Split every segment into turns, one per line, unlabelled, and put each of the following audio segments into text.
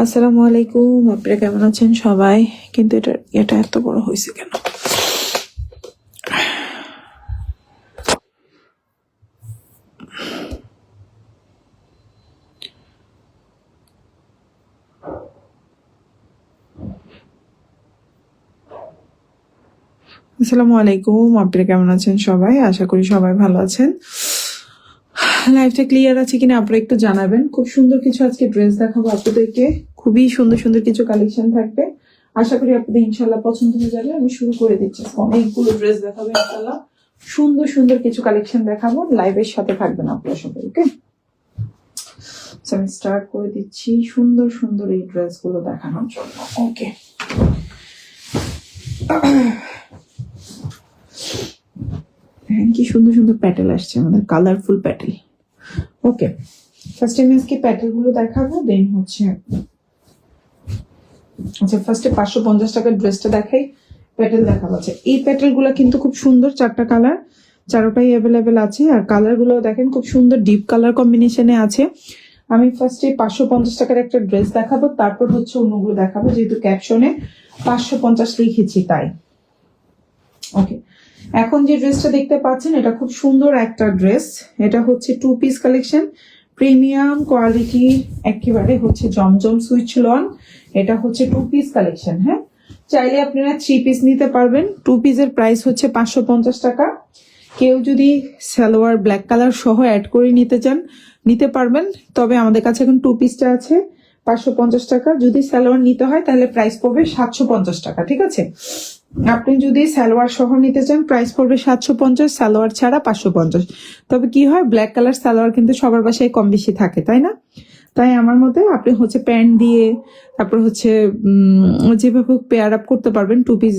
আসসালামু আলাইকুম, আপনারা কেমন আছেন সবাই? কিন্তু এটা এটা এত বড় হয়েছে কেন? আসসালামু আলাইকুম, আপনারা কেমন আছেন সবাই? আশা করি সবাই ভালো আছেন। লাইফটা ক্লিয়ার আছে কিনা আপনারা একটু জানাবেন। খুব সুন্দর কিছু আজকে ড্রেস দেখাবো আপনাদেরকে। খুবই সুন্দর সুন্দর কিছু কালেকশন থাকবে। আশা করি আপনাদের ইনশাল্লাহ পছন্দ হয়ে যাবে। আমি শুরু করে দিচ্ছি। অনেকগুলো ড্রেস দেখাবো ইনশাল্লাহ সুন্দর সুন্দর কিছু কালেকশন দেখাবো। লাইভের সাথে থাকবেন আপনারা সবাই, ওকে? আমি স্টার্ট করে দিচ্ছি সুন্দর সুন্দর এই ড্রেসগুলো দেখানোর জন্য, ওকে? হ্যাঁ কি সুন্দর সুন্দর প্যাটেল আসছে, আমাদের কালারফুল প্যাটেল। ওকে ফার্স্ট আমি আজকে প্যাটেলগুলো দেখাবো? দেন হচ্ছে আচ্ছা ফার্স্টে পাঁচশো পঞ্চাশ টাকার ড্রেসটা দেখাই প্যাটেল দেখাবো। আচ্ছা এই প্যাটেলগুলো কিন্তু খুব সুন্দর চারটা কালার চারোটাই অ্যাভেলেবেল আছে। আর কালারগুলো দেখেন, খুব সুন্দর ডিপ কালার কম্বিনেশনে আছে। আমি ফার্স্টে পাঁচশো পঞ্চাশ টাকার একটা ড্রেস দেখাবো, তারপর হচ্ছে অন্যগুলো দেখাবো, যেহেতু ক্যাপশনে পাঁচশো পঞ্চাশ লিখেছি তাই। ওকে এখন যে ড্রেসটা দেখতে পাচ্ছেন, এটা খুব সুন্দর একটা ড্রেস। এটা হচ্ছে two piece collection premium quality একেবারে হচ্ছে জমজম সুইচ লন। এটা হচ্ছে টু পিস কালেকশন হ্যাঁ? চাইলে আপনারা থ্রি পিস নিতে পারবেন। টু পিসের প্রাইস হচ্ছে পাঁচশো পঞ্চাশ টাকা। কেউ যদি সালোয়ার ব্ল্যাক কালার সহ অ্যাড করে নিতে চান, নিতে পারবেন। তবে আমাদের কাছে এখন টু পিসটা আছে, পাঁচশো পঞ্চাশ টাকা। যদি সালোয়ার নিতে হয়, তাহলে প্রাইস পড়বে সাতশো পঞ্চাশ টাকা, ঠিক আছে? আপনি যদি সালোয়ার সহ নিতে চান প্রাইস পড়বে সাতশো পঞ্চাশ, সালোয়ার ছাড়া পাঁচশো পঞ্চাশ। তবে কি হয় ব্ল্যাক কালার সালোয়ার কিন্তু সবার বাসায় কম বেশি থাকে, তাই না? তাই আমার মতে আপনি হচ্ছে প্যান্ট দিয়ে, তারপর হচ্ছে যেভাবে পেয়ার আপ করতে পারবেন টু পিস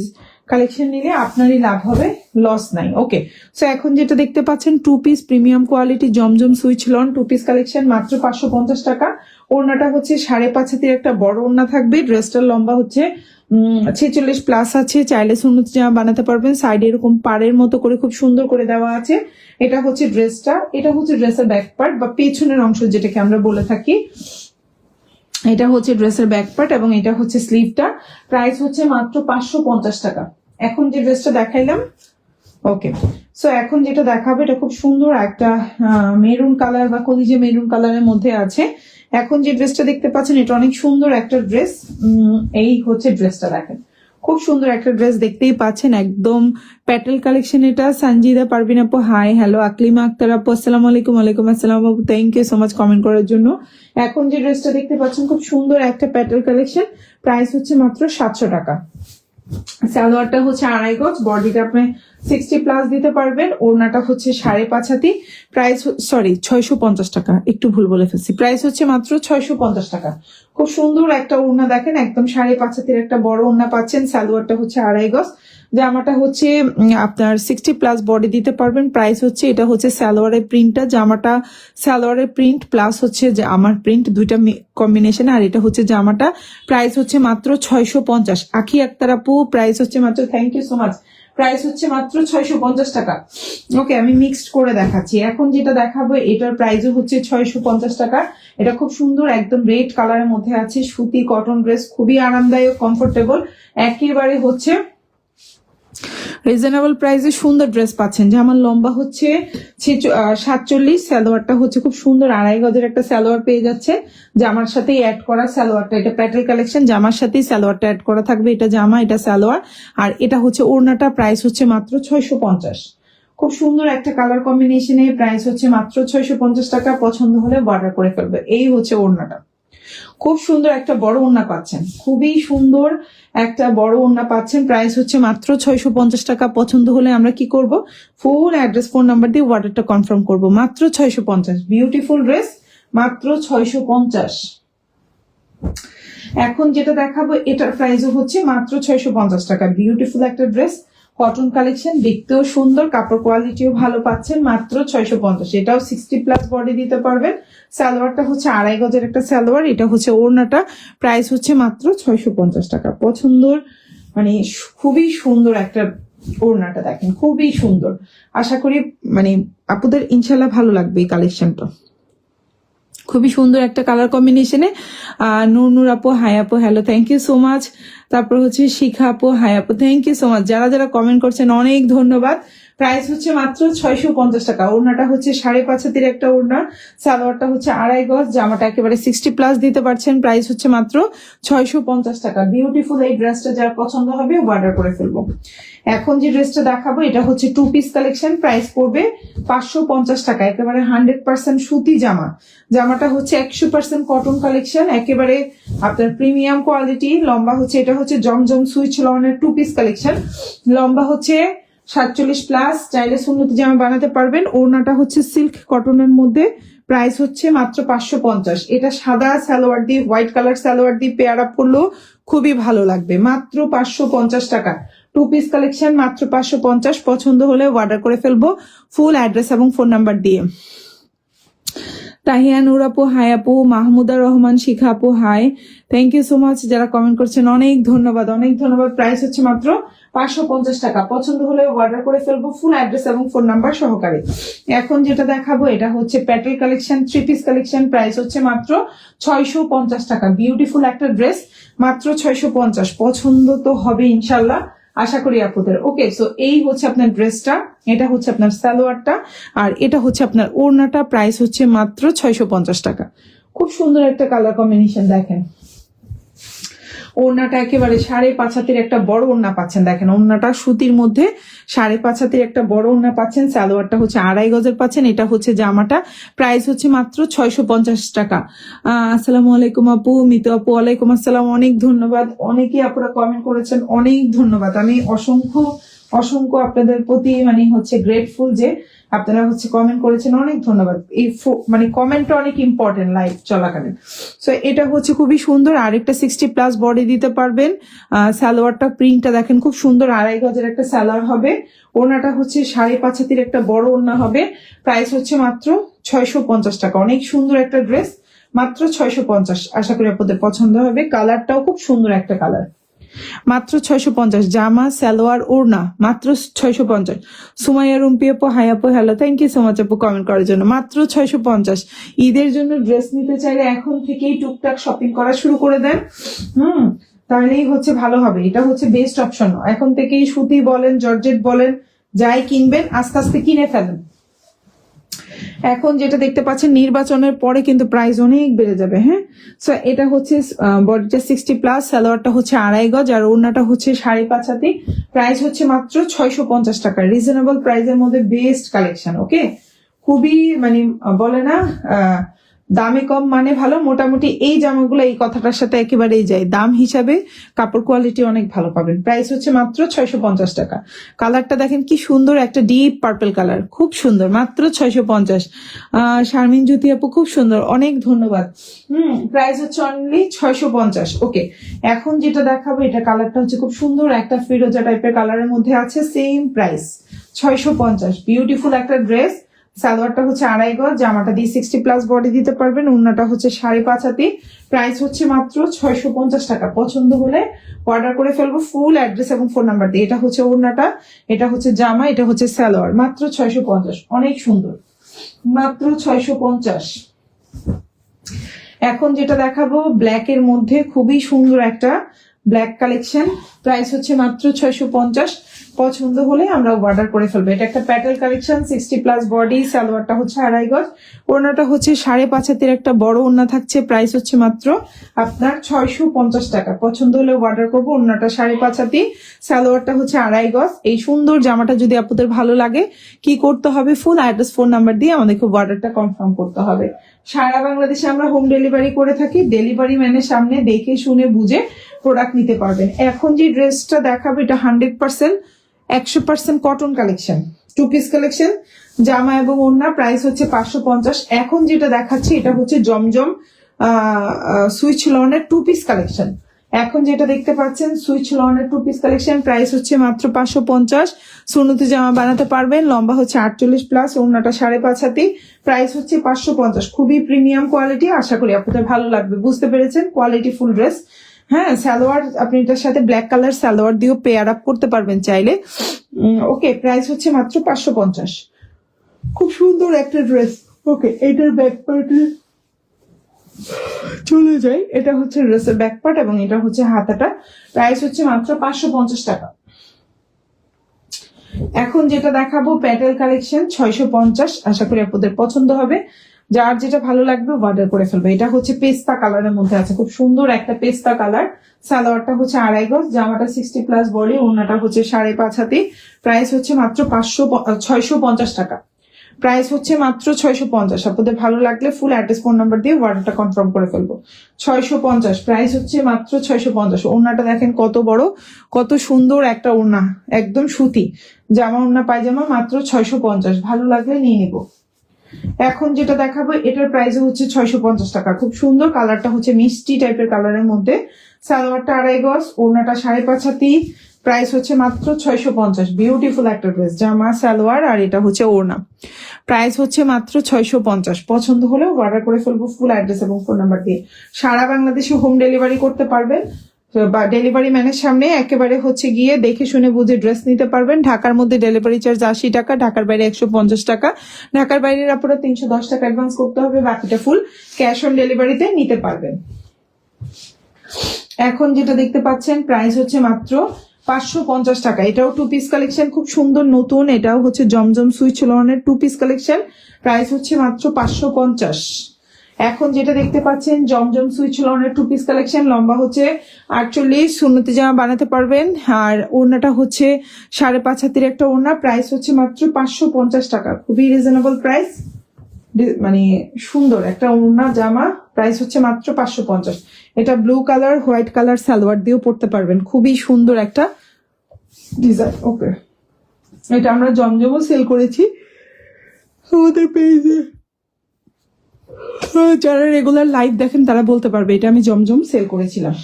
কালেকশন নিলে আপনারই লাভ হবে লস নাই। ওকে সো এখন যেটা দেখতে পাচ্ছেন টু পিস প্রিমিয়াম কোয়ালিটি জমজম Swiss lawn two piece collection মাত্র পাঁচশো পঞ্চাশ টাকা। ওড়নাটা হচ্ছে সাড়ে পাঁচ হাতের একটা বড় ওড়না থাকবে ড্রেসটার লম্বা হচ্ছে ছেচল্লিশ প্লাস আছে, চাইলে সুন্নত জামা বানাতে পারবেন সাইডে এরকম পাড়ের মতো করে খুব সুন্দর করে দেওয়া আছে। এটা হচ্ছে ড্রেসটা এটা হচ্ছে ড্রেসের ব্যাক পার্ট বা পেছনের অংশ যেটাকে আমরা বলে থাকি। এটা হচ্ছে ড্রেসের ব্যাক পার্ট এবং এটা হচ্ছে স্লিভটা প্রাইস হচ্ছে মাত্র পাঁচশো পঞ্চাশ টাকা। এখন যে ড্রেসটা দেখাইলাম ওকে সো এখন যেটা দেখাবে, এটা খুব সুন্দর একটা মেরুন কালার বা কলিজে মেরুন কালারের মধ্যে আছে। এখন যে ড্রেসটা দেখতে পাচ্ছেন, এটা অনেক সুন্দর একটা ড্রেস এই হচ্ছে ড্রেসটা দেখেন। খুব সুন্দর একটা ড্রেস দেখতেই পাচ্ছেন, একদম প্যাটেল কালেকশন এটা। সঞ্জিদা পারবিন আপু হাই হ্যালো আকলিমা আক্তার আপু, আসসালামু আলাইকুম আলাইকুম আসসালাম আপু thank you so much comment করার জন্য। এখন যে ড্রেসটা দেখতে পাচ্ছেন, খুব সুন্দর একটা প্যাটেল কালেকশন প্রাইস হচ্ছে মাত্র সাতশো টাকা। সালোয়ারটা হচ্ছে আড়াই গজ, বডিটা আপনি সিক্সটি প্লাস দিতে পারবেন, ওড়নাটা হচ্ছে সাড়ে পাঁচ হাতি। প্রাইস সরি ছয়শো পঞ্চাশ টাকা, একটু ভুল বলে ফেলছি। প্রাইস হচ্ছে মাত্র ছয়শো পঞ্চাশ টাকা। খুব সুন্দর একটা ওড়না দেখেন, একদম সাড়ে পাঁচ হাতির একটা বড় ওড়না পাচ্ছেন, সালোয়ারটা হচ্ছে আড়াই গজ। জামাটা হচ্ছে আপনার সিক্সটি প্লাস বডি দিতে পারবেন। প্রাইস হচ্ছে, এটা হচ্ছে সালোয়ারের প্রিন্টটা জামাটা সালোয়ারের প্রিন্ট প্লাস হচ্ছে যে আমার প্রিন্ট দুইটা কম্বিনেশন আর এটা হচ্ছে জামাটা প্রাইস হচ্ছে মাত্র ছয়শো পঞ্চাশ। আখি আক্তার আপু প্রাইস হচ্ছে মাত্র thank you so much price হচ্ছে মাত্র ছয়শো পঞ্চাশ টাকা। ওকে আমি মিক্সড করে দেখাচ্ছি। এখন যেটা দেখাবো, এটার প্রাইসও হচ্ছে ছয়শো পঞ্চাশ টাকা। এটা খুব সুন্দর, একদম রেড কালারের মধ্যে আছে, সুতি কটন ড্রেস খুবই আরামদায়ক কমফোর্টেবল একেবারে হচ্ছে রিজনেবল প্রাইসে সুন্দর ড্রেস পাচ্ছেন। যে আমার লম্বা হচ্ছে সাতচল্লিশ, সালোয়ারটা হচ্ছে খুব সুন্দর আড়াই গজের একটা সালোয়ার পেয়ে যাচ্ছে। জামার সাথেই অ্যাড করা সালোয়ারটা, এটা প্যাটেল কালেকশন জামার সাথেই সালোয়ারটা অ্যাড করা থাকবে, এটা জামা, এটা সালোয়ার। আর এটা হচ্ছে ওড়নাটা প্রাইস হচ্ছে মাত্র ছয়শো পঞ্চাশ। খুব সুন্দর একটা কালার কম্বিনেশনে প্রাইস হচ্ছে মাত্র ছয়শো পঞ্চাশ টাকা, পছন্দ হলে অর্ডার করে ফেলবে। এই হচ্ছে ওড়নাটা। খুব সুন্দর একটা বড় ওড়না পাচ্ছেন। খুবই সুন্দর একটা বড় ওড়না পাচ্ছেন। প্রাইস হচ্ছে মাত্র ছয়শো পঞ্চাশ টাকা। পছন্দ হলে আমরা কি করব? ফুল অ্যাড্রেস ফোন নাম্বার দিয়ে অর্ডারটা কনফার্ম করব। মাত্র ছয়শো পঞ্চাশ। বিউটিফুল ড্রেস, মাত্র ছয়শো পঞ্চাশ। এখন যেটা দেখাবো, এটার প্রাইসও হচ্ছে মাত্র ছয়শো পঞ্চাশ টাকা। বিউটিফুল একটা ড্রেস কটন কালেকশন দেখতেও সুন্দর, কাপড় কোয়ালিটিও ভালো পাচ্ছেন, মাত্র ছয়শো পঞ্চাশ। এটাও সিক্সটি প্লাস বডি দিতে পারবেন। সালোয়ারটা হচ্ছে আড়াই গজের একটা সালোয়ার, এটা হচ্ছে ওড়নাটা। প্রাইস হচ্ছে মাত্র ছয়শো পঞ্চাশ টাকা। পছন্দর মানে খুবই সুন্দর একটা ওড়নাটা দেখেন, খুবই সুন্দর। আশা করি মানে আপুদের ইনশাল্লাহ ভালো লাগবে এই কালেকশনটা খুবই সুন্দর একটা কালার কম্বিনেশনে নূর নূর আপু, হাই আপু hello thank you so much তারপর হচ্ছে শিখা আপু, হাই আপু থ্যাংক ইউ সো মাচ যারা যারা কমেন্ট করছেন, অনেক ধন্যবাদ। প্রাইস হচ্ছে মাত্র ছয়শো পঞ্চাশ টাকা। ওড়নাটা হচ্ছে সাড়ে পাঁচ হাতির একটা ওড়না। সালোয়ারটা হচ্ছে আড়াই গজ। জামাটা একেবারে সিক্সটি প্লাস দিতে পারছেন। প্রাইস হচ্ছে মাত্র ছয়শো পঞ্চাশ টাকা। বিউটিফুল এই ড্রেসটা যার পছন্দ হবে অর্ডার করে ফেলব। এখন যে ড্রেসটা দেখাবো, এটা হচ্ছে টু পিস কালেকশন প্রাইস পড়বে পাঁচশো পঞ্চাশ টাকা। একেবারে হান্ড্রেড পার্সেন্ট সুতি জামা। জামাটা হচ্ছে একশো পার্সেন্ট কটন কালেকশন একেবারে আপনার প্রিমিয়াম কোয়ালিটি লম্বা হচ্ছে এটা হচ্ছে জমজম সুইচ লনের টু পিস কালেকশন লম্বা হচ্ছে সাতচল্লিশ প্লাস চাইলে সুন্নতি জামা বানাতে পারবেন, ওড়নাটা হচ্ছে সিল্ক কটনের মধ্যে। প্রাইস হচ্ছে মাত্র পাঁচশো পঞ্চাশ। এটা সাদা সালোয়ার দিয়ে হোয়াইট কালার সালোয়ার দিয়ে পেয়ার আপ করলেও খুবই ভালো লাগবে। মাত্র পাঁচশো পঞ্চাশ টাকা। টু পিস কালেকশন মাত্র পাঁচশো পঞ্চাশ। পছন্দ হলে অর্ডার করে ফেলব। ফুল অ্যাড্রেস এবং ফোন নাম্বার দিয়ে। তাহিয়া আপু, হাই আপু, মাহমুদা রহমান, শিখা আপু থ্যাংক ইউ সো মাচ যারা কমেন্ট করছেন, অনেক ধন্যবাদ। অনেক ধন্যবাদ। প্রাইস হচ্ছে মাত্র পাঁচশো পঞ্চাশ টাকা। পছন্দ হলে অর্ডার করে ফেলব ফুল অ্যাড্রেস এবং ফোন নাম্বার সহকারে। এখন যেটা দেখাবো, এটা হচ্ছে petal collection three piece collection price হচ্ছে মাত্র ছয়শো পঞ্চাশ টাকা। বিউটিফুল একটা ড্রেস মাত্র ছয়শো পঞ্চাশ। পছন্দ তো হবে ইনশাল্লাহ, আশা করি আপুদের ওকে সো এই হচ্ছে আপনার ড্রেসটা এটা হচ্ছে আপনার সালোয়ারটা, আর এটা হচ্ছে আপনার ওড়নাটা। প্রাইস হচ্ছে মাত্র ছয়শো পঞ্চাশ টাকা। খুব সুন্দর একটা কালার কম্বিনেশন দেখেন। ওড়নাটা একেবারে সাড়ে পাঁচ হাতের একটা বড় ওড়না পাচ্ছেন, দেখেন ওড়নাটা সুতির মধ্যে সাড়ে পাঁচ হাতের একটা বড় ওড়না পাচ্ছেন, সালোয়ারটা হচ্ছে আড়াই গজের পাচ্ছেন, এটা হচ্ছে জামাটা প্রাইস হচ্ছে মাত্র ছয়শো পঞ্চাশ টাকা। আসসালামু আলাইকুম আপু, মিতু আপু, ওয়ালাইকুম আসসালাম, অনেক ধন্যবাদ। অনেকেই আপনারা কমেন্ট করেছেন, অনেক ধন্যবাদ। আমি অসংখ্য অসংখ্য আপনাদের প্রতি মানে হচ্ছে গ্রেটফুল যে আপনারা হচ্ছে কমেন্ট করেছেন অনেক ধন্যবাদ। এই মানে কমেন্টটা অনেক ইম্পর্টেন্ট লাইফ চলাকালীন। সো এটা হচ্ছে খুবই সুন্দর আরেকটা সিক্সটি প্লাস বডি দিতে পারবেন। আহ, সালোয়ারটা প্রিন্টটা দেখেন খুব সুন্দর আড়াই গজের একটা সালোয়ার হবে। ওড়নাটা হচ্ছে সাড়ে পাঁচ হাতির একটা বড় ওড়না হবে। প্রাইস হচ্ছে মাত্র ছয়শো পঞ্চাশ টাকা। অনেক সুন্দর একটা ড্রেস মাত্র ছয়শো পঞ্চাশ। আশা করি আপনাদের পছন্দ হবে। কালারটাও খুব সুন্দর একটা কালার মাত্র ছয়শো পঞ্চাশ, জামা, সালোয়ার, ওড়না, মাত্র ছয়শো পঞ্চাশ। সুমাইয়া, রুম্পি আপু, হাই আপু, hello thank you so much আপু কমেন্ট করার জন্য। মাত্র ছয়শো পঞ্চাশ। ঈদের জন্য ড্রেস নিতে চাইলে এখন থেকেই টুকটাক শপিং করা শুরু করে দেন। হুম, তাহলেই হচ্ছে ভালো হবে। এটা হচ্ছে বেস্ট অপশন এখন থেকেই সুতি বলেন, জর্জেট বলেন, যাই কিনবেন, আস্তে আস্তে কিনে ফেলেন। এখন যেটা দেখতে পাচ্ছেন নির্বাচনের পরে কিন্তু প্রাইস অনেক বেড়ে যাবে হ্যাঁ? সো এটা হচ্ছে বডিটা সিক্সটি প্লাস সালোয়ারটা হচ্ছে আড়াই গজ আর ওড়নাটা হচ্ছে সাড়ে পাঁচ হাতি। প্রাইস হচ্ছে মাত্র ছয়শো পঞ্চাশ টাকা। রিজনেবল প্রাইসের মধ্যে বেস্ট কালেকশন ওকে খুবই মানে বলে না আহ, দামে কম মানে ভালো, মোটামুটি এই জামাগুলো এই কথাটার সাথে একেবারেই যায়। দাম হিসাবে কাপড় কোয়ালিটি অনেক ভালো পাবেন। প্রাইস হচ্ছে মাত্র ছয়শো পঞ্চাশ টাকা। কালারটা দেখেন কি সুন্দর একটা ডিপ পার্পল কালার খুব সুন্দর, মাত্র ছয়শো পঞ্চাশ। শারমিন জ্যোতি আপু, খুব সুন্দর, অনেক ধন্যবাদ। হুম প্রাইস হচ্ছে অনলি ছয়শো পঞ্চাশ। ওকে এখন যেটা দেখাবো, এটা কালারটা হচ্ছে খুব সুন্দর, একটা ফিরোজা টাইপের কালারের মধ্যে আছে সেম প্রাইস ছয়শো পঞ্চাশ। বিউটিফুল একটা ড্রেস সালোয়ারটা হচ্ছে আড়াই গজ, জামাটা দিয়ে সিক্সটি প্লাস বডি দিতে পারবেন, ওড়নাটা হচ্ছে সাড়ে পাঁচ হাতি। প্রাইস হচ্ছে মাত্র ছয়শো পঞ্চাশ টাকা। পছন্দ হলে অর্ডার করে ফেলব ফুল অ্যাড্রেস এবং ফোন নাম্বার দিয়ে। এটা হচ্ছে ওড়নাটা, এটা হচ্ছে জামা, এটা হচ্ছে সালোয়ার। মাত্র ছয়শো পঞ্চাশ। অনেক সুন্দর। মাত্র ছয়শো পঞ্চাশ। এখন যেটা দেখাবো ব্ল্যাক এর মধ্যে খুবই সুন্দর একটা ব্ল্যাক কালেকশন প্রাইস হচ্ছে মাত্র ছয়শো পঞ্চাশ। পছন্দ হলে আমরা অর্ডার করে ফেলব। এটা একটা petal collection sixty plus body সালোয়ারটা হচ্ছে আড়াই গজ। ওড়নাটা হচ্ছে সাড়ে পাঁচ হাতের একটা বড় ওড়না থাকছে প্রাইস হচ্ছে মাত্র আপনার ছয়শো পঞ্চাশ টাকা। পছন্দ হলে অর্ডার করব, ওড়নাটা সাড়ে পাঁচ হাতি, সালোয়ারটা হচ্ছে আড়াই গজ। এই সুন্দর জামাটা যদি আপনাদের ভালো লাগে, কি করতে হবে? ফুল অ্যাড্রেস ফোন নাম্বার দিয়ে আমাদেরকে অর্ডারটা কনফার্ম করতে হবে। সারা বাংলাদেশে আমরা হোম ডেলিভারি করে থাকি ডেলিভারি ম্যানের সামনে দেখে, শুনে, বুঝে প্রোডাক্ট নিতে পারবেন। এখন যে ড্রেসটা দেখাবো, এটা হান্ড্রেড পার্সেন্ট একশো percent cotton collection two piece collection জামা এবং ওড়না প্রাইস হচ্ছে পাঁচশো পঞ্চাশ। এখন যেটা দেখাচ্ছি, এটা হচ্ছে জমজম সুইচ লনের টু পিস কালেকশন এখন যেটা দেখতে পাচ্ছেন, সুইচ লনের টু পিস কালেকশন প্রাইস হচ্ছে মাত্র পাঁচশো পঞ্চাশ। সুনুতে জামা বানাতে পারবেন, লম্বা হচ্ছে আটচল্লিশ প্লাস ওড়নাটা সাড়ে পাঁচ হাতি। প্রাইস হচ্ছে পাঁচশো পঞ্চাশ। খুবই প্রিমিয়াম কোয়ালিটি আশা করি আপনাদের ভালো লাগবে। বুঝতে পেরেছেন? কোয়ালিটি ফুল ড্রেস হ্যাঁ সালোয়ার, আপনি এটার সাথে ব্ল্যাক কালার সালোয়ার দিয়েও পেয়ার আপ করতে পারবেন চাইলে। ওকে প্রাইস হচ্ছে মাত্র পাঁচশো পঞ্চাশ। খুব সুন্দর একটা ড্রেস ওকে এটার ব্যাক পার্টে চলে যাই। এটা হচ্ছে ড্রেসের ব্যাক পার্ট এবং এটা হচ্ছে হাতাটা। প্রাইস হচ্ছে মাত্র পাঁচশো পঞ্চাশ টাকা। এখন যেটা দেখাবো, প্যাটেল কালেকশন ছয়শো পঞ্চাশ। আশা করি আপনাদের পছন্দ হবে। যার যেটা ভালো লাগবে অর্ডার করে ফেলবে। এটা হচ্ছে পেস্তা কালারের মধ্যে আছে। খুব সুন্দর একটা পেস্তা কালার সালোয়ারটা হচ্ছে আড়াই গজ, জামাটা সিক্সটি প্লাস বডি ওনাটা হচ্ছে সাড়ে পাঁচ হাতি। প্রাইস হচ্ছে মাত্র পাঁচশো ছয়শো পঞ্চাশ টাকা। প্রাইস হচ্ছে মাত্র ছয়শো পঞ্চাশ। আপনাদের ভালো লাগলে ফুল অ্যাড্রেস ফোন নাম্বার দিয়ে অর্ডারটা কনফার্ম করে ফেলব। ছয়শো পঞ্চাশ। প্রাইস হচ্ছে মাত্র ছয়শো পঞ্চাশ। ওড়নাটা দেখেন কত বড়, কত সুন্দর একটা ওড়না। একদম সুতি। জামা ওড়না, পায়জামা মাত্র ছয়শো পঞ্চাশ। ভালো লাগলে নিয়ে নিবো। এখন যেটা দেখাবো, এটার প্রাইস হচ্ছে ছয়শো পঞ্চাশ টাকা। খুব সুন্দর কালারটা হচ্ছে মিষ্টি টাইপের কালারের মধ্যে। সালোয়ারটা আড়াই গজ, ওড়নাটা সাড়ে পাঁচ হাতি। প্রাইস হচ্ছে মাত্র ছয়শো পঞ্চাশ। বিউটিফুল একটা ড্রেস জামা, সালোয়ার, আর এটা হচ্ছে ওড়না। প্রাইস হচ্ছে মাত্র ছয়শো পঞ্চাশ। পছন্দ হলেও অর্ডার করে ফেলব ফুল অ্যাড্রেস এবং ফোন নাম্বার দিয়ে। সারা বাংলাদেশে হোম ডেলিভারি করতে পারবেন। তো ডেলিভারি ম্যানের সামনে একেবারে হচ্ছে গিয়ে দেখে শুনে বুঝে ড্রেস নিতে পারবেন। ঢাকার মধ্যে ডেলিভারি চার্জ আশি টাকা, ঢাকার বাইরে একশো পঞ্চাশ টাকা। ঢাকার বাইরের আপনারা তিনশো দশ টাকা অ্যাডভান্স করতে হবে, বাকিটা ফুল ক্যাশ অন ডেলিভারিতে নিতে পারবেন। এখন যেটা দেখতে পাচ্ছেন প্রাইস হচ্ছে মাত্র পাঁচশো পঞ্চাশ টাকা। এটাও টু পিস কালেকশন খুব সুন্দর, নতুন। এটাও হচ্ছে জমজম সুইচ লোনের টু পিস কালেকশন প্রাইস হচ্ছে মাত্র পাঁচশো পঞ্চাশ। এখন যেটা দেখতে পাচ্ছেন, জমজম সুইচ লোনের টু পিস কালেকশন লম্বা হচ্ছে আটচল্লিশ, শূন্যতে জামা বানাতে পারবেন। আর ওড়নাটা হচ্ছে সাড়ে পাঁচ হাতের একটা ওড়না প্রাইস হচ্ছে মাত্র পাঁচশো পঞ্চাশ টাকা। খুবই রিজনেবল প্রাইস মানে সুন্দর একটা ওড়না, জামা প্রাইস হচ্ছে মাত্র পাঁচশো পঞ্চাশ। এটা blue colour white colour salwar দিয়েও পরতে পারবেন। খুবই সুন্দর একটা ডিজাইন ওকে এটা আমরা জমজমও সেল করেছি। আমাদের পেজে যারা রেগুলার লাইভ দেখেন, তারা বলতে পারবে, এটা আমি জমজম সেল করেছিলাম।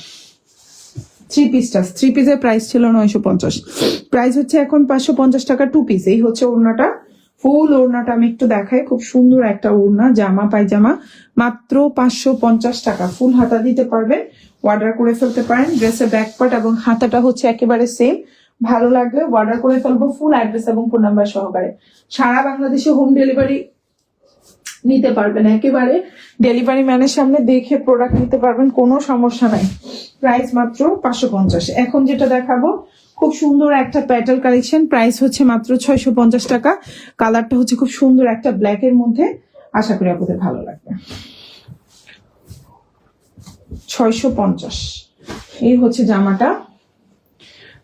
থ্রি পিসটা থ্রি পিসের প্রাইস ছিল নয়শো পঞ্চাশ। প্রাইস হচ্ছে এখন পাঁচশো পঞ্চাশ টাকা টু পিস এই হচ্ছে ওড়নাটা। ফুল ওড়নাটা আমি একটু দেখাই। খুব সুন্দর একটা ওড়না, জামা, পায়জামা। মাত্র পাঁচশো পঞ্চাশ টাকা। ফুল হাতা দিতে পারবেন অর্ডার করে ফেলতে পারেন। ড্রেসের ব্যাক পার্ট এবং হাতাটা হচ্ছে একেবারে সেম ভালো লাগলে অর্ডার করে ফেলব। ফুল অ্যাড্রেস এবং ফোন নাম্বার সহকারে। সারা বাংলাদেশে হোম ডেলিভারি নিতে পারবেন। একেবারে ডেলিভারি ম্যানের সামনে দেখে প্রোডাক্ট নিতে পারবেন, কোনো সমস্যা নাই। প্রাইস মাত্র পাঁচশো পঞ্চাশ। এখন যেটা দেখাবো, খুব সুন্দর একটা প্যাটেল কালেকশন প্রাইস হচ্ছে মাত্র ছয়শো পঞ্চাশ টাকা। কালারটা হচ্ছে খুব সুন্দর একটা ব্ল্যাক এর মধ্যে। আশা করি আপনাদের ভালো লাগবে। ছয়শো পঞ্চাশ। এই হচ্ছে জামাটা।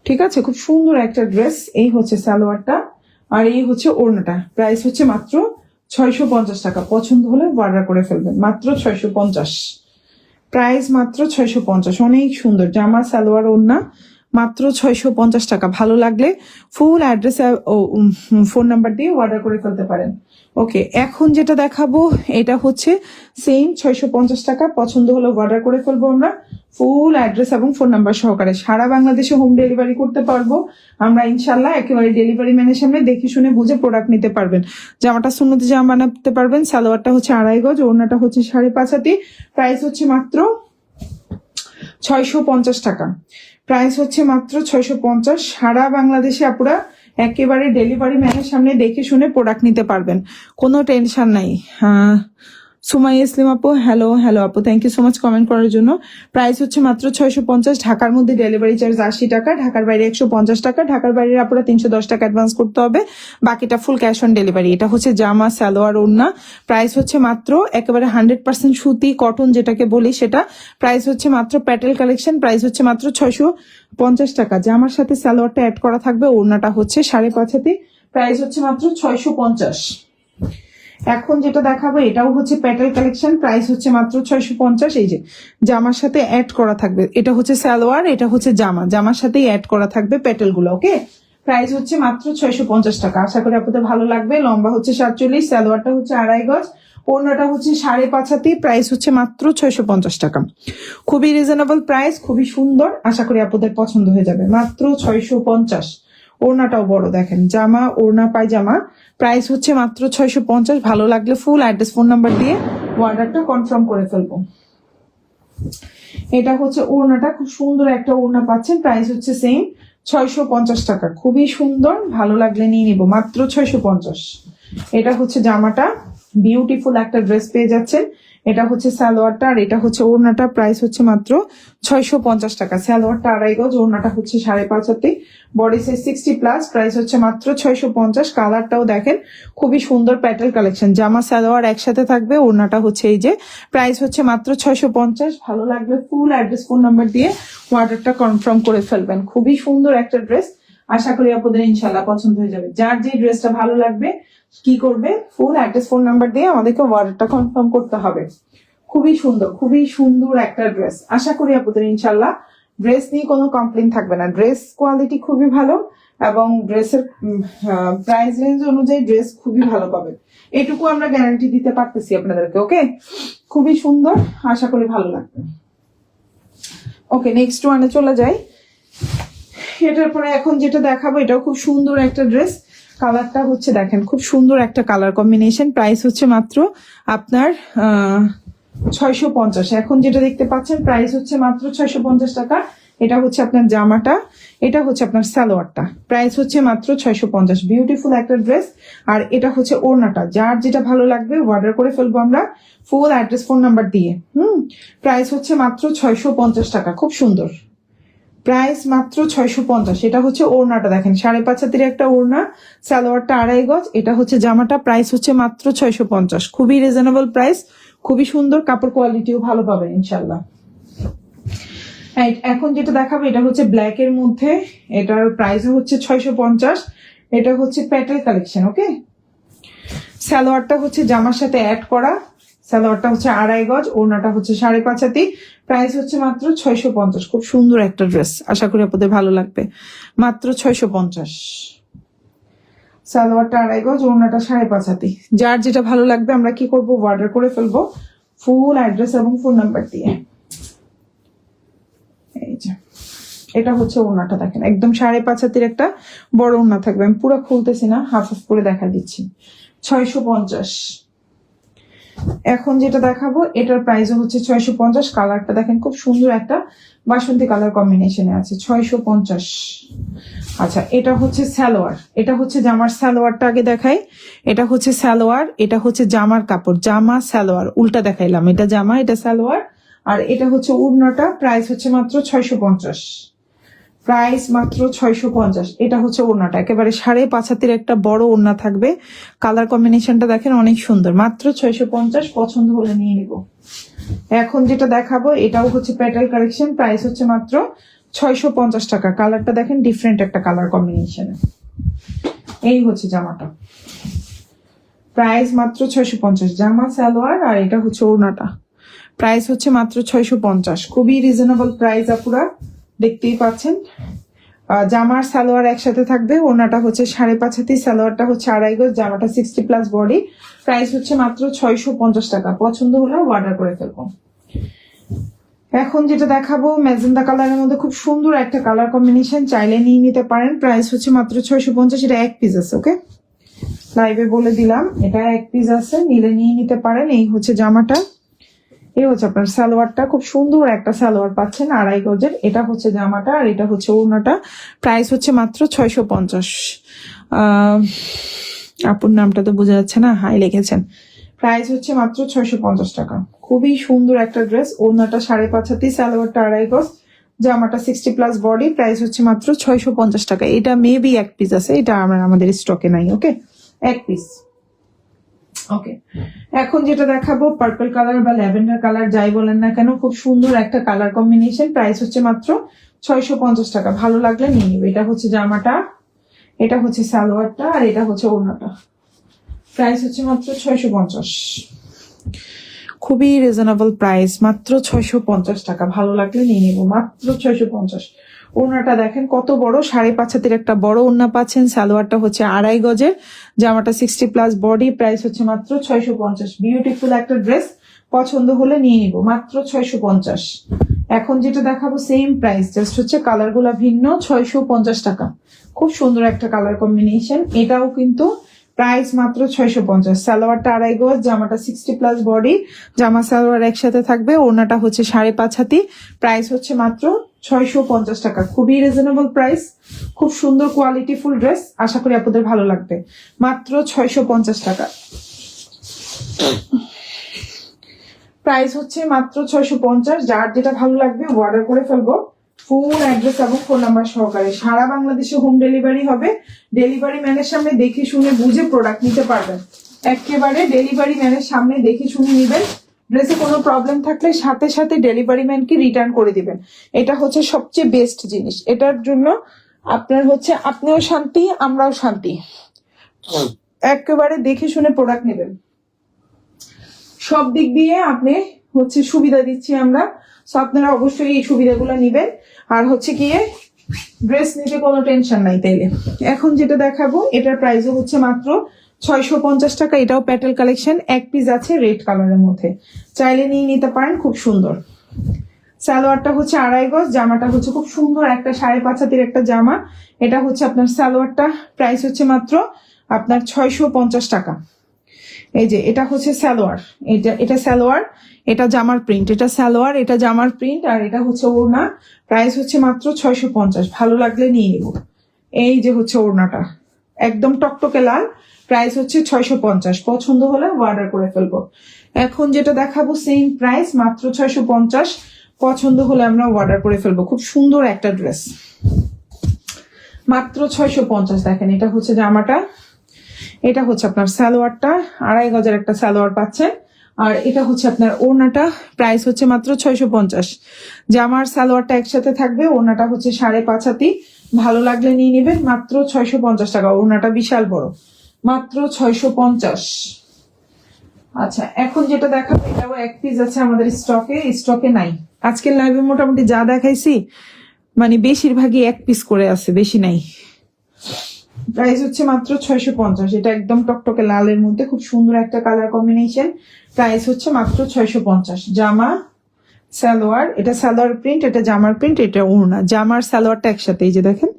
ঠিক আছে? খুব সুন্দর একটা ড্রেস এই হচ্ছে সালোয়ারটা। আর এই হচ্ছে ওড়নাটা। প্রাইস হচ্ছে মাত্র ছয়শো পঞ্চাশ টাকা। পছন্দ হলে অর্ডার করে ফেলবেন। মাত্র ছয়শো পঞ্চাশ। প্রাইস মাত্র ছয়শো পঞ্চাশ। অনেক সুন্দর। জামা, সালোয়ার, ওড়না, মাত্র ছয়শো পঞ্চাশ টাকা। ভালো লাগলে ফুল অ্যাড্রেস ও ফোন নাম্বার দিয়ে অর্ডার করে ফেলতে পারেন। ওকে এখন যেটা দেখাবো, এটা হচ্ছে সেম ছয়শো পঞ্চাশ টাকা। পছন্দ হলো অর্ডার করে ফেলব আমরা। ফুল অ্যাড্রেস এবং ফোন নাম্বার সহকারে। সারা বাংলাদেশে হোম ডেলিভারি করতে পারব। আমরা ইনশাল্লাহ একেবারে ডেলিভারি ম্যানের সামনে দেখে শুনে বুঝে প্রোডাক্ট নিতে পারবেন। জামাটা শূন্যতে জামা বানাতে পারবেন। সালোয়ারটা হচ্ছে আড়াই গজ, ওড়নাটা হচ্ছে সাড়ে পাঁচ হাতি। প্রাইস হচ্ছে মাত্র ছয়শো পঞ্চাশ টাকা। প্রাইস হচ্ছে মাত্র ছয়শো পঞ্চাশ। সারা বাংলাদেশে আপুরা একেবারে ডেলিভারি ম্যানের সামনে দেখে শুনে প্রোডাক্ট নিতে পারবেন। কোনো টেনশন নাই। সুমাই ইসলিম আপু হ্যালো হ্যালো আপু thank you so much comment করার জন্য। প্রাইস হচ্ছে মাত্র ছয়শো পঞ্চাশ, ঢাকার মধ্যে ডেলিভারি চার্জ আশি টাকা, ঢাকার বাইরে একশো পঞ্চাশ টাকা, ঢাকার বাইরে আপনারা তিনশো দশ টাকা অ্যাডভান্স করতে হবে। বাকিটা ফুল ক্যাশ অন ডেলিভারি এটা হচ্ছে জামা, সালোয়ার, ওড়না। প্রাইস হচ্ছে মাত্র একেবারে হান্ড্রেড পার্সেন্ট সুতি কটন যেটাকে বলি সেটা। প্রাইস হচ্ছে মাত্র প্যাটেল কালেকশন প্রাইস হচ্ছে মাত্র ছয়শো পঞ্চাশ টাকা। জামার সাথে সালোয়ারটা অ্যাড করা থাকবে, ওড়নাটা হচ্ছে সাড়ে পাঁচ হাতে। প্রাইস হচ্ছে মাত্র ছয়শো পঞ্চাশ। এখন যেটা দেখাবো, এটাও হচ্ছে প্যাটেল কালেকশন প্রাইস হচ্ছে মাত্র ছয়শো পঞ্চাশ। এই যে, জামার সাথে অ্যাড করা থাকবে, এটা হচ্ছে সালোয়ার, এটা হচ্ছে জামা, জামার সাথেই অ্যাড করা থাকবে প্যাটেলগুলো ওকে প্রাইস হচ্ছে মাত্র ছয়শো পঞ্চাশ টাকা। আশা করি আপনাদের ভালো লাগবে। লম্বা হচ্ছে সাতচল্লিশ, সালোয়ারটা হচ্ছে আড়াই গজ, ওড়নাটা হচ্ছে সাড়ে পাঁচ হাতি প্রাইস হচ্ছে মাত্র ছয়শো পঞ্চাশ টাকা। খুবই রিজনেবল প্রাইস খুবই সুন্দর, আশা করি আপনাদের পছন্দ হয়ে যাবে। মাত্র ছয়শো পঞ্চাশ। ওড়নাটাও বড়, দেখেন। জামা, ওড়না, পায়জামা প্রাইস হচ্ছে মাত্র ছয়শো পঞ্চাশ। ভালো লাগলে ফুল অ্যাড্রেস ফোন নাম্বার দিয়ে অর্ডারটা কনফার্ম করে ফেলব। এটা হচ্ছে ওড়নাটা, খুব সুন্দর একটা ওড়না পাচ্ছেন। প্রাইস হচ্ছে সেম ছয়শো পঞ্চাশ টাকা। খুবই সুন্দর, ভালো লাগলে নিয়ে নিব। মাত্র ছয়শো পঞ্চাশ। এটা হচ্ছে জামাটা। বিউটিফুল একটা ড্রেস পেয়ে যাচ্ছেন। এটা হচ্ছে সালোয়ারটা আর এটা হচ্ছে ওড়নাটা। প্রাইস হচ্ছে মাত্র ছয়শো পঞ্চাশ টাকা। সালোয়ারটা আড়াই গজ, ওড়নাটা হচ্ছে সাড়ে পাঁচ হাতে। Body size sixty plus price হচ্ছে মাত্র ছয়শো পঞ্চাশ। কালারটাও দেখেন, খুবই সুন্দর প্যাটেল কালেকশন। জামা, সালোয়ার একসাথে থাকবে, ওড়নাটা হচ্ছে এই যে। প্রাইস হচ্ছে মাত্র ছয়শো পঞ্চাশ। ভালো লাগবে ফুল অ্যাড্রেস ফোন নাম্বার দিয়ে অর্ডারটা কনফার্ম করে ফেলবেন। খুবই সুন্দর একটা ড্রেস আশা করি আপনাদের ইনশাল্লাহ পছন্দ হয়ে যাবে। যার যে ড্রেসটা ভালো লাগবে, কি করবে? ফুল অ্যাড্রেস ফোন নাম্বার দিয়ে আমাদেরকে অর্ডারটা কনফার্ম করতে হবে। খুবই সুন্দর খুবই সুন্দর একটা ড্রেস আশা করি আপনাদের ইনশাল্লাহ ড্রেস নিয়ে কোনো কমপ্লেন থাকবে না। ড্রেস কোয়ালিটি খুবই ভালো এবং ড্রেসের প্রাইস রেঞ্জ অনুযায়ী ড্রেস খুবই ভালো পাবেন। এটুকু আমরা গ্যারান্টি দিতে পারতেছি আপনাদেরকে ওকে খুবই সুন্দর, আশা করি ভালো লাগবে। ওকে নেক্সট ওয়ানে চলে যাই। এটার পরে এখন যেটা দেখাবো, এটাও খুব সুন্দর একটা ড্রেস কালারটা হচ্ছে দেখেন, খুব সুন্দর একটা কালার কম্বিনেশন প্রাইস হচ্ছে মাত্র আপনার ছয়শো পঞ্চাশ। এখন যেটা দেখতে পাচ্ছেন প্রাইস হচ্ছে মাত্র ছয়শো পঞ্চাশ টাকা। এটা হচ্ছে আপনার জামাটা, এটা হচ্ছে আপনার সালোয়ারটা। প্রাইস হচ্ছে মাত্র ছয়শো পঞ্চাশ। বিউটিফুল একটা ড্রেস আর এটা হচ্ছে ওড়নাটা। যার যেটা ভালো লাগবে অর্ডার করে ফেলব আমরা। ফুল অ্যাড্রেস ফোন নাম্বার দিয়ে। হুম? প্রাইস হচ্ছে মাত্র ছয়শো পঞ্চাশ টাকা। খুব সুন্দর। প্রাইস মাত্র ছয়শো পঞ্চাশ। এটা হচ্ছে ওড়নাটা দেখেন। সাড়ে পাঁচ হাতের একটা ওড়না, সালোয়ারটা আড়াই গজ, এটা হচ্ছে জামাটা, প্রাইস হচ্ছে মাত্র ছয়শো পঞ্চাশ। খুবই রিজনেবল প্রাইস খুবই সুন্দর, কাপড় কোয়ালিটিও ভালো পাবেন ইনশাল্লাহ এখন যেটা দেখাবো, এটা হচ্ছে ব্ল্যাক এর মধ্যে। এটার প্রাইস হচ্ছে ছয়শো পঞ্চাশ। এটা হচ্ছে প্যাটেল কালেকশন ওকে সালোয়ারটা হচ্ছে জামার সাথে অ্যাড করা। সালোয়ারটা হচ্ছে আড়াই গজ, ওড়নাটা হচ্ছে সাড়ে পাঁচ হাতি। প্রাইস হচ্ছে মাত্র ছয়শো পঞ্চাশ। খুব সুন্দর একটা ড্রেস আশা করি আপনাদের ভালো লাগবে। মাত্র ছয়শো পঞ্চাশ। সালোয়ারটা আড়াই গজ, ওড়নাটা সাড়ে পাঁচ হাতি। যার যেটা ভালো লাগবে, আমরা কি করব? অর্ডার করে ফেলব। ফুল অ্যাড্রেস এবং ফোন নাম্বার দিয়ে। এই যে। এটা হচ্ছে ওড়নাটা, দেখেন। একদম সাড়ে পাঁচ হাতির একটা বড় ওড়না থাকবে। আমি পুরো খুলতেছি না হাফ হাফ করে দেখা দিচ্ছি। ছয়শো পঞ্চাশ। এখন যেটা দেখাবো, এটার প্রাইসও হচ্ছে ছয়শো পঞ্চাশ। কালারটা দেখেন, খুব সুন্দর একটা বাসন্তী কালার কম্বিনেশনে আছে, ছয়শো পঞ্চাশ। আচ্ছা এটা হচ্ছে সালোয়ার। এটা হচ্ছে জামার সালোয়ারটা আগে দেখাই। এটা হচ্ছে সালোয়ার, এটা হচ্ছে জামার কাপড়। জামা, সালোয়ার, উল্টা দেখাইলাম। এটা জামা, এটা সালোয়ার। আর এটা হচ্ছে উড়নাটা প্রাইস হচ্ছে মাত্র ছয়শো পঞ্চাশ। প্রাইস মাত্র ছয়শো পঞ্চাশ। এটা হচ্ছে ওড়নাটা। একেবারে সাড়ে পাঁচ হাতের একটা বড় ওড়না থাকবে। কালার কম্বিনেশনটা দেখেন অনেক সুন্দর। মাত্র ছয়শো পঞ্চাশ, পছন্দ হলে নিয়ে নিব। এখন যেটা দেখাবো, এটাও হচ্ছে প্যাটেল কালেকশন প্রাইস হচ্ছে মাত্র ছয়শো পঞ্চাশ টাকা। কালারটা দেখেন ডিফারেন্ট একটা কালার কম্বিনেশন এই হচ্ছে জামাটা। প্রাইস মাত্র ছয়শো পঞ্চাশ। জামা, সালোয়ার আর এটা হচ্ছে ওড়নাটা। প্রাইস হচ্ছে মাত্র ছয়শো পঞ্চাশ। খুবই রিজনেবল প্রাইস আপুরা। দেখতেই পাচ্ছেন। জামার সালোয়ার একসাথে থাকবে। ওনাটা হচ্ছে সাড়ে পাঁচ হাতি, সালোয়ারটা হচ্ছে আড়াই গজ, জামাটা সিক্সটি প্লাস বডি প্রাইস হচ্ছে মাত্র ছয়শো পঞ্চাশ টাকা। পছন্দ হলে অর্ডার করে ফেলব। এখন যেটা দেখাবো, ম্যাজেন্ডা কালারের মধ্যে খুব সুন্দর একটা কালার কম্বিনেশন চাইলে নিয়ে নিতে পারেন। প্রাইস হচ্ছে মাত্র ছয়শো পঞ্চাশ, এটা এক পিস আছে ওকে লাইভে বলে দিলাম, এটা এক পিস আছে, নিলে নিয়ে নিতে পারেন। এই হচ্ছে জামাটা। এই হচ্ছে আপনার সালোয়ারটা, খুব সুন্দর একটা সালোয়ার পাচ্ছেন আড়াই গজের। এটা হচ্ছে জামাটা আর এটা হচ্ছে ওড়নাটা। প্রাইস হচ্ছে মাত্র ছয়শো পঞ্চাশ। আপুর নামটা তো বোঝা যাচ্ছে না, হাই লিখেছেন। প্রাইস হচ্ছে মাত্র ছয়শো পঞ্চাশ টাকা। খুবই সুন্দর একটা ড্রেস ওড়নাটা সাড়ে পাঁচ হাতি, সালোয়ারটা আড়াই গজ, জামাটা সিক্সটি প্লাস বডি প্রাইস হচ্ছে মাত্র ছয়শো পঞ্চাশ টাকা। এটা মেবি এক পিস আছে, এটা আমার আমাদের স্টকে নাই ওকে এক পিস ওকে এখন যেটা দেখাবো পার্পল কালার বা ল্যাভেন্ডার কালার যাই বলেন না কেন, খুব সুন্দর একটা কালার কম্বিনেশন প্রাইস হচ্ছে মাত্র ছয়শো পঞ্চাশ টাকা। ভালো লাগলে নিয়ে নিবে। এটা হচ্ছে জামাটা, এটা হচ্ছে সালোয়ারটা, আর এটা হচ্ছে ওড়নাটা। প্রাইস হচ্ছে মাত্র ছয়শো পঞ্চাশ। খুবই রিজনেবল প্রাইস মাত্র ছয়শো পঞ্চাশ টাকা। ভালো লাগলে নিয়ে নিবো, মাত্র ছয়শো পঞ্চাশ। ওড়নাটা দেখেন কত বড়, সাড়ে পাঁচ হাতের একটা বড় ওড়না পাচ্ছেন। সালোয়ারটা হচ্ছে আড়াই গজের, জামাটা সিক্সটি প্লাস বডি প্রাইস হচ্ছে মাত্র ছয়শো পঞ্চাশ। বিউটিফুল একটা ড্রেস পছন্দ হলে নিয়ে নিব, মাত্র ছয়শো পঞ্চাশ। এখন যেটা দেখাবো সেম প্রাইস জাস্ট হচ্ছে কালারগুলা ভিন্ন, ছয়শো পঞ্চাশ টাকা। খুব সুন্দর একটা কালার কম্বিনেশন এটাও কিন্তু প্রাইস মাত্র ছয়শো পঞ্চাশ। সালোয়ারটা আড়াই গজ, জামাটা সিক্সটি প্লাস বডি জামা, সালোয়ার একসাথে থাকবে, ওড়নাটা হচ্ছে সাড়ে পাঁচ হাতি। প্রাইস হচ্ছে মাত্র ছয়শো পঞ্চাশ টাকা। খুবই রিজনেবল প্রাইস খুব সুন্দর কোয়ালিটি ফুল ড্রেস আশা করি আপনাদের ভালো লাগবে। মাত্র ছয়শো পঞ্চাশ টাকা। প্রাইস হচ্ছে মাত্র ছয়শো পঞ্চাশ। যার যেটা ভালো লাগবে অর্ডার করে ফেলব। ফুল অ্যাড্রেস এবং ফোন নাম্বার সহকারে। সারা বাংলাদেশে হোম ডেলিভারি হবে। ডেলিভারি ম্যানের সামনে দেখে শুনে বুঝে প্রোডাক্ট নিতে পারবেন। একেবারে ডেলিভারি ম্যানের সামনে দেখে শুনে নিবেন। ড্রেসে কোনো প্রবলেম থাকলে সাথে সাথে ডেলিভারি ম্যানকে রিটার্ন করে দিবেন। এটা হচ্ছে সবচেয়ে বেস্ট জিনিস। এটার জন্য আপনার হচ্ছে, আপনিও শান্তি, আমরাও শান্তি। একেবারে দেখে শুনে প্রোডাক্ট নেবেন। সব দিক দিয়ে আপনি হচ্ছে সুবিধা দিচ্ছি আমরা। তো আপনারা অবশ্যই এই সুবিধাগুলো নেবেন। আর হচ্ছে গিয়ে ড্রেস নিতে কোনো টেনশন নাই তাইলে। এখন যেটা দেখাবো, এটার প্রাইসও হচ্ছে মাত্র ছয়শো পঞ্চাশ টাকা। এটাও প্যাটেল কালেকশন এক পিস আছে রেড কালারের মধ্যে। চাইলে নিয়ে নিতে পারেন, খুব সুন্দর। সালোয়ারটা হচ্ছে আড়াই গজ, জামাটা হচ্ছে খুব সুন্দর একটা সাড়ে পাঁচ হাতের একটা জামা। এটা হচ্ছে আপনার সালোয়ারটা প্রাইস হচ্ছে মাত্র আপনার ছয়শো পঞ্চাশ টাকা। এই যে, এটা হচ্ছে সালোয়ার। এটা এটা সালোয়ার, এটা জামার প্রিন্ট এটা সালোয়ার, এটা জামার প্রিন্ট আর এটা হচ্ছে ওড়না। প্রাইস হচ্ছে মাত্র ছয়শো পঞ্চাশ। ভালো লাগলে নিয়ে নিব। এই যে হচ্ছে ওড়নাটা। একদম টকটকে লাল। প্রাইস হচ্ছে ছয়শো পঞ্চাশ। পছন্দ হলে অর্ডার করে ফেলব। এখন যেটা দেখাবো সেম প্রাইস মাত্র ছয়শো পঞ্চাশ। পছন্দ হলে আমরা অর্ডার করে ফেলব। খুব সুন্দর একটা ড্রেস মাত্র ছয়শো পঞ্চাশ। দেখেন, এটা হচ্ছে জামাটা। এটা হচ্ছে আপনার সালোয়ারটা, আড়াই গজের একটা সালোয়ার পাচ্ছেন। আর এটা হচ্ছে আপনার ওড়নাটা প্রাইস হচ্ছে মাত্র ছয়শো পঞ্চাশ। জামার সালোয়ারটা একসাথে থাকবে, ওড়নাটা হচ্ছে সাড়ে পাঁচ হাতি। ভালো লাগলে নিয়ে নেবেন, মাত্র ছয়শো পঞ্চাশ টাকা। ওড়নাটা বিশাল বড়, মাত্র ছয়শো পঞ্চাশ। আচ্ছা এখন যেটা দেখাবো, এটাও এক পিস আছে আমাদের স্টকে স্টকে নাই। আজকের লাইভে মোটামুটি যা দেখাইছি মানে বেশিরভাগই এক পিস করে আছে, বেশি নাই। প্রাইস হচ্ছে মাত্র ছয়শো পঞ্চাশ। এটা একদম টকটকে লালের মধ্যে খুব সুন্দর একটা কালার কম্বিনেশন প্রাইস হচ্ছে মাত্র ছয়শো পঞ্চাশ। জামা, সালোয়ার, এটা সালোয়ার প্রিন্ট এটা জামার প্রিন্ট এটা ওড়না। জামার, সালোয়ারটা একসাথে, এই যে দেখেন,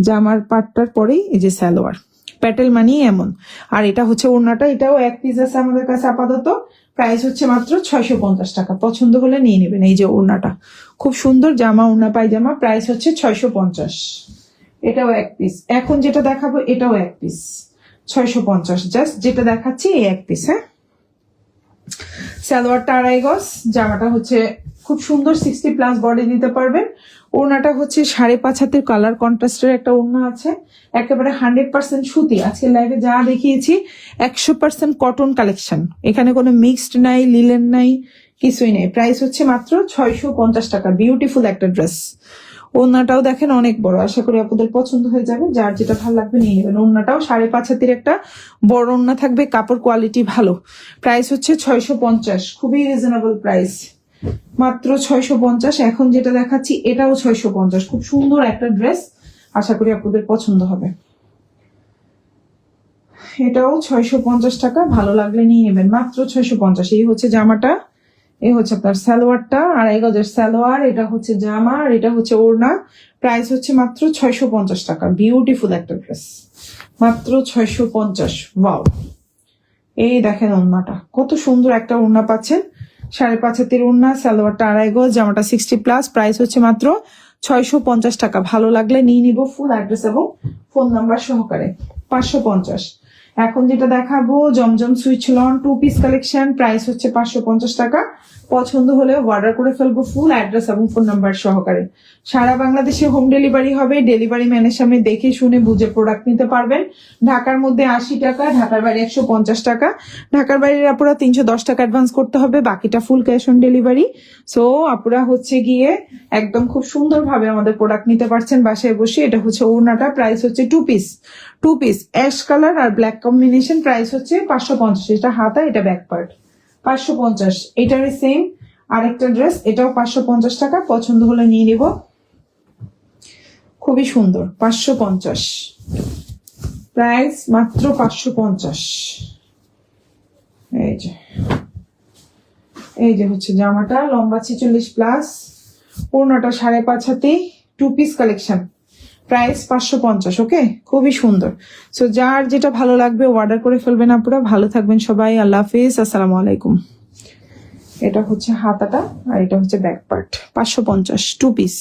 জামার পাটটার পরেই এই যে সালোয়ার। প্যাটেল মানি এমন। আর এটা হচ্ছে ওড়নাটা, এটাও এক পিস আছে আমাদের কাছে আপাতত। প্রাইস হচ্ছে মাত্র ছয়শো পঞ্চাশ টাকা। পছন্দ হলে নিয়ে নেবেন এই যে ওড়নাটা। খুব সুন্দর জামা, ওড়না, পায়জামা প্রাইস হচ্ছে ছয়শো পঞ্চাশ। এটাও এক পিস এখন যেটা দেখাবো, এটাও এক পিস ছয়শো পঞ্চাশ জাস্ট যেটা দেখাচ্ছি, এই এক পিস হ্যাঁ? সালোয়ারটা আড়াই গজ, জামাটা হচ্ছে খুব সুন্দর সিক্সটি প্লাস বডি দিতে পারবেন। ওড়নাটা হচ্ছে সাড়ে পাঁচ হাতের কালার কন্ট্রাস্টের একটা ওড়না আছে। একেবারে হান্ড্রেড পার্সেন্ট সুতি। আজকে লাইভে যা দেখিয়েছি, একশো পার্সেন্ট কটন কালেকশন এখানে কোনো মিক্সড নাই লিলেন নাই, কিছুই নেই। প্রাইস হচ্ছে মাত্র ছয়শো পঞ্চাশ টাকা। বিউটিফুল একটা ড্রেস ওড়নাটাও দেখেন অনেক বড়। আশা করি আপনাদের পছন্দ হয়ে যাবে। যার যেটা ভালো লাগবে নিয়ে নেবেন। ওড়নাটাও সাড়ে পাঁচ হাতের একটা বড় ওড়না থাকবে। কাপড় কোয়ালিটি ভালো। প্রাইস হচ্ছে ছয়শো পঞ্চাশ। খুবই রিজনেবল প্রাইস মাত্র ছয়শো পঞ্চাশ। এখন যেটা দেখাচ্ছি, এটাও ছয়শো পঞ্চাশ। খুব সুন্দর একটা ড্রেস আশা করি আপনাদের পছন্দ হবে। এটাও ছয়শো পঞ্চাশ টাকা। ভালো লাগলে নিয়ে নেবেন। মাত্র ছয়শো পঞ্চাশ। এই হচ্ছে জামাটা। এই হচ্ছে আপনার সালোয়ারটা, আড়াই গজের সালোয়ার, এটা হচ্ছে জামা, আর এটা হচ্ছে ওড়না। প্রাইস হচ্ছে মাত্র ছয়শো পঞ্চাশ টাকা। বিউটিফুল একটা ড্রেস মাত্র ছয়শো পঞ্চাশ। ওয়াও এই দেখেন ওড়নাটা। কত সুন্দর একটা ওড়না পাচ্ছেন। সাড়ে পাঁচ হাতের ওড়না, সালোয়ারটা আড়াই গজ, জামাটা সিক্সটি প্লাস প্রাইস হচ্ছে মাত্র ছয়শো পঞ্চাশ টাকা। ভালো লাগলে নিয়ে নিব ফুল অ্যাড্রেস এবং ফোন নাম্বার সহকারে। পাঁচশো পঞ্চাশ। এখন যেটা দেখাবো Zamzam Swiss lawn two piece collection price হচ্ছে পাঁচশো পঞ্চাশ টাকা। পছন্দ হলে অর্ডার করে ফেলব ফুল অ্যাড্রেস এবং ফোন নাম্বার সহকারে। সারা বাংলাদেশে হোম ডেলিভারি হবে ডেলিভারি ম্যানের সামনে দেখে শুনে বুঝে প্রোডাক্ট নিতে পারবেন। ঢাকার মধ্যে আশি টাকা, ঢাকার বাইরে একশো পঞ্চাশ টাকা। ঢাকার বাইরের আপুরা তিনশো দশ টাকা অ্যাডভান্স করতে হবে, বাকিটা full cash on delivery so আপুরা হচ্ছে গিয়ে একদম খুব সুন্দরভাবে আমাদের প্রোডাক্ট নিতে পারছেন বাসায় বসে। এটা হচ্ছে ওড়নাটা প্রাইস হচ্ছে two piece two piece ash colour আর ব্ল্যাক কম্বিনেশন প্রাইস হচ্ছে পাঁচশো পঞ্চাশ। এটা হাতা, এটা ব্যাক পার্ট পাঁচশো পঞ্চাশ। এটারই সেম আরেকটা ড্রেস এটাও পাঁচশো পঞ্চাশ টাকা। পছন্দ হলে নিয়ে নিব। খুবই সুন্দর, পাঁচশো পঞ্চাশ। প্রাইস মাত্র পাঁচশো পঞ্চাশ। এই যে। এই যে হচ্ছে জামাটা, লম্বা ছেচল্লিশ প্লাস ওড়নাটা সাড়ে পাঁচ হাতে টু পিস কালেকশন প্রাইস পাঁচশো পঞ্চাশ ওকে খুবই সুন্দর। সো যার যেটা ভালো লাগবে অর্ডার করে ফেলবেন আপনারা ভালো থাকবেন সবাই, আল্লাহ হাফিজ, আসসালামু আলাইকুম। এটা হচ্ছে হাতাটা, আর এটা হচ্ছে ব্যাক পার্ট পাঁচশো পঞ্চাশ টু পিস